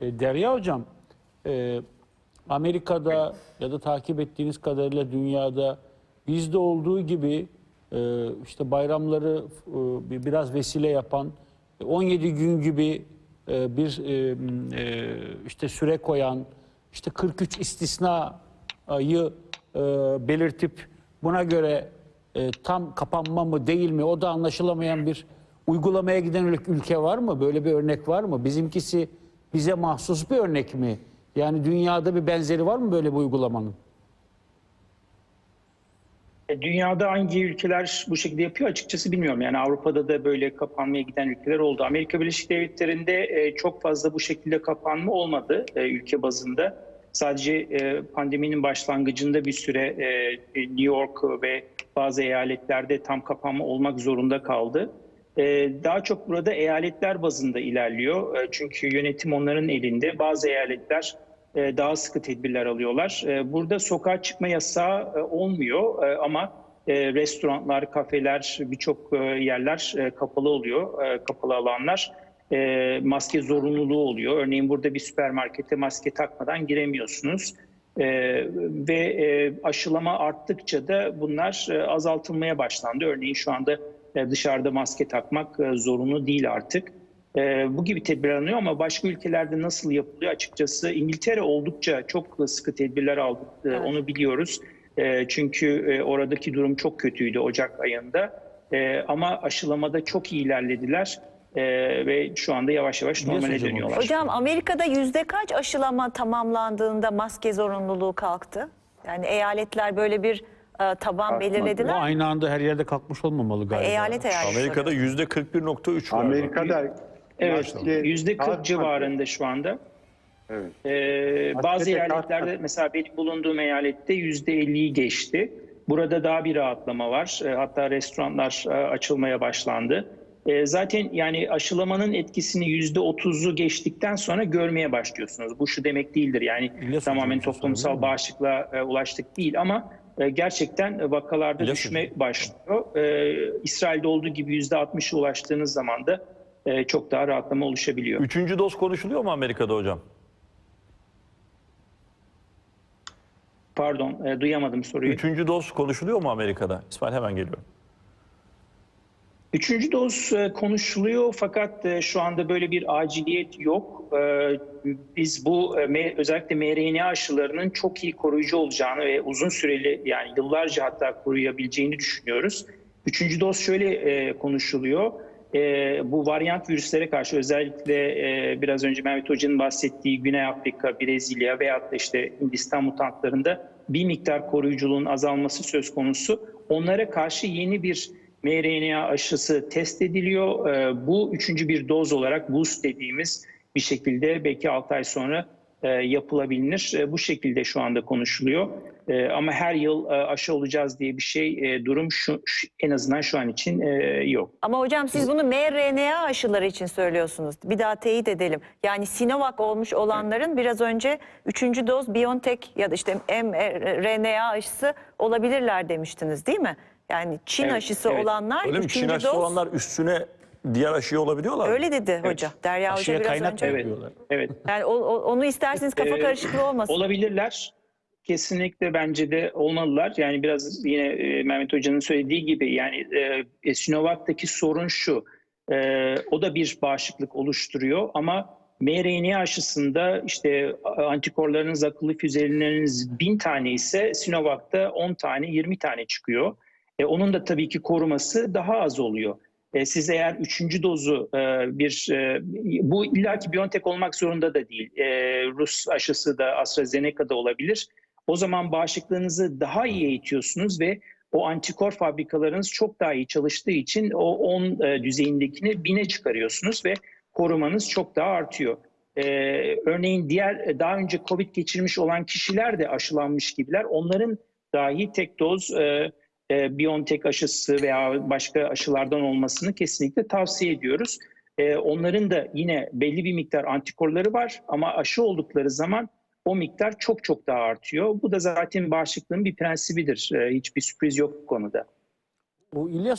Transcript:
E, Derya Hocam, e, Amerika'da ya da takip ettiğiniz kadarıyla dünyada bizde olduğu gibi e, işte bayramları e, bir- biraz vesile yapan, e, 17 gün gibi e, bir e, e, işte süre koyan, işte 43 istisnayı e, belirtip buna göre e, tam kapanma mı değil mi o da anlaşılamayan bir uygulamaya giden ül- ülke var mı? Böyle bir örnek var mı? Bizimkisi bize mahsus bir örnek mi? Yani dünyada bir benzeri var mı böyle bir uygulamanın? E, Dünyada hangi ülkeler bu şekilde yapıyor açıkçası bilmiyorum. Yani Avrupa'da da böyle kapanmaya giden ülkeler oldu. Amerika Birleşik Devletleri'nde e, çok fazla bu şekilde kapanma olmadı e, ülke bazında. Sadece pandeminin başlangıcında bir süre New York ve bazı eyaletlerde tam kapanma olmak zorunda kaldı. E, Daha çok burada eyaletler bazında ilerliyor. E, Çünkü yönetim onların elinde. Bazı eyaletler e, daha sıkı tedbirler alıyorlar. E, Burada sokağa çıkma yasağı e, olmuyor ama e, restoranlar, kafeler, birçok yerler kapalı oluyor, kapalı alanlar. Maske zorunluluğu oluyor. Örneğin burada bir süpermarkete maske takmadan giremiyorsunuz. E, Ve e, aşılama arttıkça da bunlar e, azaltılmaya başlandı. Örneğin şu anda dışarıda maske takmak e, zorunlu değil artık. Ee, bu gibi tedbirler alınıyor ama başka ülkelerde nasıl yapılıyor açıkçası İngiltere oldukça çok sıkı tedbirler aldı Evet. onu biliyoruz. Çünkü e, oradaki durum çok kötüydü Ocak ayında ama aşılamada çok iyi ilerlediler Ee, ve şu anda yavaş yavaş normale dönüyorlar. Hocam Amerika'da yüzde kaç aşılama tamamlandığında maske zorunluluğu kalktı? Yani eyaletler böyle bir e, taban belirlediler. mi? aynı anda her yerde kalkmış olmamalı galiba. Eyalet eyalet. Amerika'da yüzde 41.3 var. Amerika'da Evet yüzde 40 kalkmadı. civarında şu anda. Evet. Ee, bazı de eyaletlerde mesela benim bulunduğum eyalette yüzde 50'yi geçti. Burada daha bir rahatlama var. Ee, hatta restoranlar e, açılmaya başlandı. Ee, zaten yani aşılamanın etkisini yüzde 30'u geçtikten sonra görmeye başlıyorsunuz. Bu şu demek değildir yani İlyas tamamen toplumsal bağışıklığa e, ulaştık değil ama gerçekten vakalarda İlyas düşme başlıyor. Ee, İsrail'de olduğu gibi yüzde 60'a ulaştığınız zaman da e, çok daha rahatlama oluşabiliyor. Üçüncü doz konuşuluyor mu Amerika'da hocam? Pardon, e, duyamadım soruyu. Üçüncü doz konuşuluyor mu Amerika'da? İsmail hemen geliyorum. Üçüncü doz e, konuşuluyor fakat e, şu anda böyle bir aciliyet yok. E, Biz bu özellikle mRNA aşılarının çok iyi koruyucu olacağını ve uzun süreli yani yıllarca hatta koruyabileceğini düşünüyoruz. Üçüncü doz şöyle konuşuluyor. Bu varyant virüslere karşı özellikle biraz önce Mehmet Hoca'nın bahsettiği Güney Afrika, Brezilya veyahut da işte Hindistan mutantlarında bir miktar koruyuculuğun azalması söz konusu. Onlara karşı yeni bir mRNA aşısı test ediliyor. Ee, Bu üçüncü bir doz olarak boost dediğimiz bir şekilde belki 6 ay sonra e, yapılabilir. E, Bu şekilde şu anda konuşuluyor. E, Ama her yıl aşı olacağız diye bir şey durum şu en azından şu an için yok. Ama hocam siz bunu mRNA aşıları için söylüyorsunuz. Bir daha teyit edelim. Yani Sinovac olmuş olanların biraz önce 3. doz BioNTech ya da işte mRNA aşısı olabilirler demiştiniz değil mi? Yani Çin Evet, aşısı evet. olanlar Öyle mi? 3. Çin aşısı doz olanlar üstüne diğer aşıyı olabiliyorlar mı? öyle dedi hoca. Derya Hoca Aşıya biraz kaynak önce. Evet. yapıyorlar. Evet. Yani o- o- onu isterseniz kafa Ee, karışıklığı olmasın. Olabilirler. Kesinlikle bence de olmalılar. Yani biraz yine e, Mehmet Hoca'nın söylediği gibi yani e, Sinovac'taki sorun şu. E, o da bir bağışıklık oluşturuyor ama mRNA aşısında işte a- antikorlarınız, akıllı füzeleriniz bin tane ise Sinovac'ta 10 tane, 20 tane çıkıyor. E, onun da tabii ki koruması daha az oluyor. E, siz eğer üçüncü dozu e, bir e, bu illaki BioNTech olmak zorunda da değil. E, Rus aşısı da AstraZeneca'da olabilir. O zaman bağışıklığınızı daha iyi eğitiyorsunuz ve o antikor fabrikalarınız çok daha iyi çalıştığı için o 10 e, düzeyindekini 1000'e çıkarıyorsunuz ve korumanız çok daha artıyor. E, örneğin diğer daha önce COVID geçirmiş olan kişiler de aşılanmış gibiler. Onların dahi tek doz e, e, BioNTech aşısı veya başka aşılardan olmasını kesinlikle tavsiye ediyoruz. E, onların da yine belli bir miktar antikorları var ama aşı oldukları zaman o miktar çok çok daha artıyor. Bu da zaten bağışıklığın bir prensibidir. E, hiçbir sürpriz yok bu konuda. O İlyas